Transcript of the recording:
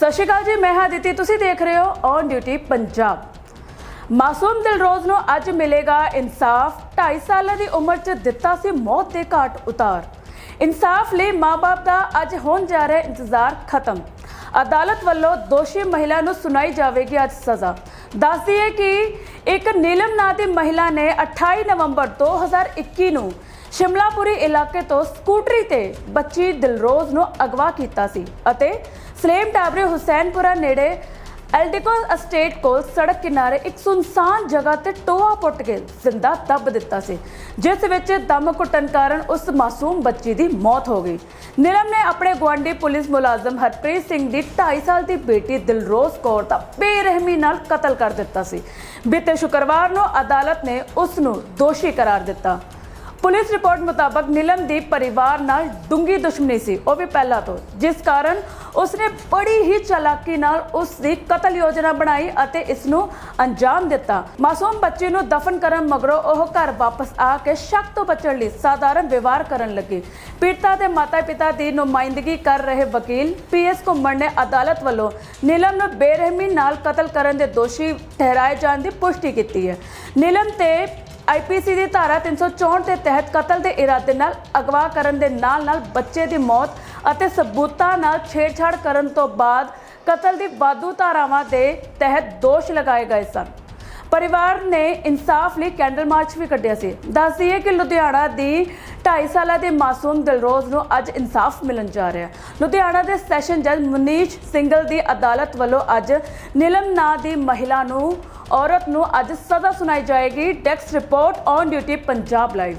ਸਤਿ ਸ਼੍ਰੀ ਅਕਾਲ ਜੀ, ਮੈਂ ਹਾਂ ਅਦਿਤੀ, ਤੁਸੀਂ ਦੇਖ ਰਹੇ ਹੋ ਔਨ ਡਿਊਟੀ ਪੰਜਾਬ। ਮਾਸੂਮ ਦਿਲਰੋਜ਼ ਨੂੰ ਅੱਜ ਮਿਲੇਗਾ ਇਨਸਾਫ। 2.5 ਸਾਲਾਂ ਦੀ ਉਮਰ 'ਚ ਦਿੱਤਾ ਸੀ ਮੌਤ ਦੇ ਘਾਟ ਉਤਾਰ। ਇਨਸਾਫ ਲਈ ਮਾਪੇ ਦਾ ਅੱਜ ਹੋਣ ਜਾ ਰਿਹਾ ਇੰਤਜ਼ਾਰ ਖਤਮ। ਅਦਾਲਤ ਵੱਲੋਂ ਦੋਸ਼ੀ ਮਹਿਲਾ ਨੂੰ ਸੁਣਾਈ ਜਾਵੇਗੀ ਅੱਜ ਸਜ਼ਾ। ਦੱਸਦੀ ਹੈ ਕਿ ਇੱਕ ਨੀਲਮ ਨਾਂ ਦੀ ਮਹਿਲਾ ਨੇ 28 ਨਵੰਬਰ 2021 ਨੂੰ ਸ਼ਿਮਲਾਪੁਰੀ ਇਲਾਕੇ ਤੋਂ ਸਕੂਟਰੀ ਤੇ ਬੱਚੀ ਦਿਲਰੋਜ਼ ਨੂੰ ਅਗਵਾ ਕੀਤਾ ਸੀ ਅਤੇ ਸਲੇਮ ਟਾਬਰੇ ਹੁਸੈਨਪੁਰਾ ਨੇੜੇ ਐਲਡਿਕੋ ਅਸਟੇਟ ਕੋਲ ਸੜਕ ਕਿਨਾਰੇ ਇੱਕ ਸੁਨਸਾਨ ਜਗ੍ਹਾ ਤੇ ਟੋਆ ਪੁੱਟ ਕੇ ਜ਼ਿੰਦਾ ਦੱਬ ਦਿੱਤਾ ਸੀ, ਜਿਸ ਵਿੱਚ ਦਮ ਘੁੱਟਣ ਕਾਰਨ ਉਸ ਮਾਸੂਮ ਬੱਚੀ ਦੀ ਮੌਤ ਹੋ ਗਈ। ਨਿਰਮ ਨੇ ਆਪਣੇ ਗੁਆਂਢੀ ਪੁਲਿਸ ਮੁਲਾਜ਼ਮ ਹਰਪ੍ਰੀਤ ਸਿੰਘ ਦੀ 2.5 ਸਾਲ ਦੀ ਬੇਟੀ ਦਿਲਰੋਜ਼ ਕੌਰ ਦਾ ਬੇਰਹਿਮੀ ਨਾਲ ਕਤਲ ਕਰ ਦਿੱਤਾ ਸੀ। ਬੀਤੇ ਸ਼ੁੱਕਰਵਾਰ ਨੂੰ ਅਦਾਲਤ ਨੇ ਉਸ ਨੂੰ ਦੋਸ਼ੀ ਕਰਾਰ ਦਿੱਤਾ। ਪੁਲਿਸ ਰਿਪੋਰਟ ਮੁਤਾਬਕ ਨੀਲਮ ਦੀ ਪਰਿਵਾਰ ਨਾਲ ਡੂੰਗੀ ਦੁਸ਼ਮਣੀ ਸੀ। ਉਹ ਵੀ ਪਹਿਲਾਂ ਤੋਂ। ਜਿਸ ਕਾਰਨ ਉਸਨੇ ਬੜੀ ਹੀ ਚਾਲਾਕੀ ਨਾਲ ਉਸ ਦੀ ਕਤਲ ਯੋਜਨਾ ਬਣਾਈ ਅਤੇ ਇਸ ਨੂੰ ਅੰਜਾਮ ਦਿੱਤਾ। ਮਾਸੂਮ ਬੱਚੀ ਨੂੰ ਦਫਨ ਕਰਨ ਮਗਰੋਂ ਉਹ ਘਰ ਵਾਪਸ ਆ ਕੇ ਸ਼ੱਕ ਤੋਂ ਬਚਣ ਲਈ ਸਾਧਾਰਨ ਵਿਵਹਾਰ ਕਰਨ ਲੱਗੀ। ਪੀੜਤਾ ਦੇ ਮਾਤਾ-ਪਿਤਾ ਦੀ ਨੁਮਾਇੰਦਗੀ ਕਰ ਰਹੇ ਵਕੀਲ ਪੀਐਸ ਘੁੰਮਣ ਨੇ ਅਦਾਲਤ ਵੱਲੋਂ ਨੀਲਮ ਨੂੰ ਬੇਰਹਿਮੀ ਨਾਲ ਕਤਲ ਕਰਨ ਦੇ ਦੋਸ਼ੀ ਠਹਿਰਾਏ ਜਾਣ ਦੀ ਪੁਸ਼ਟੀ ਕੀਤੀ ਹੈ। ਨੀਲਮ ਤੇ ਆਈਪੀਸੀ ਦੀ ਧਾਰਾ 364 ਦੇ ਤਹਿਤ ਕਤਲ ਦੇ ਇਰਾਦੇ ਨਾਲ ਅਗਵਾ ਕਰਨ ਦੇ ਨਾਲ-ਨਾਲ ਬੱਚੇ ਦੀ ਮੌਤ ਅਤੇ ਸਬੂਤਾਂ ਨਾਲ ਛੇੜਛਾੜ ਕਰਨ ਤੋਂ ਬਾਅਦ ਕਤਲ ਦੀ ਵਾਧੂ ਧਾਰਾਵਾਂ ਦੇ ਤਹਿਤ ਦੋਸ਼ ਲਗਾਏ ਗਏ ਸਨ। ਪਰਿਵਾਰ ਨੇ ਇਨਸਾਫ ਲਈ ਕੈਂਡਲ ਮਾਰਚ ਵੀ ਕੱਢਿਆ ਸੀ। ਦੱਸਦੀ ਹੈ ਕਿ ਲੁਧਿਆਣਾ ਦੀ 2.5 ਸਾਲਾਂ ਦੇ ਮਾਸੂਮ ਦਿਲਰੋਜ਼ ਨੂੰ ਅੱਜ ਇਨਸਾਫ ਮਿਲਣ ਜਾ ਰਿਹਾ ਲੁਧਿਆਣਾ ਦੇ ਸੈਸ਼ਨ ਜੱਜ ਮਨੀਸ਼ ਸਿੰਗਲ ਦੀ ਅਦਾਲਤ ਵੱਲੋਂ ਅੱਜ ਨਿਲਮ ਨਾਂ ਦੀ ਮਹਿਲਾ ਨੂੰ ਔਰਤ ਨੂੰ ਅੱਜ ਸਜ਼ਾ ਸੁਣਾਈ ਜਾਏਗੀ। ਡੈਕਸ report on duty Punjab live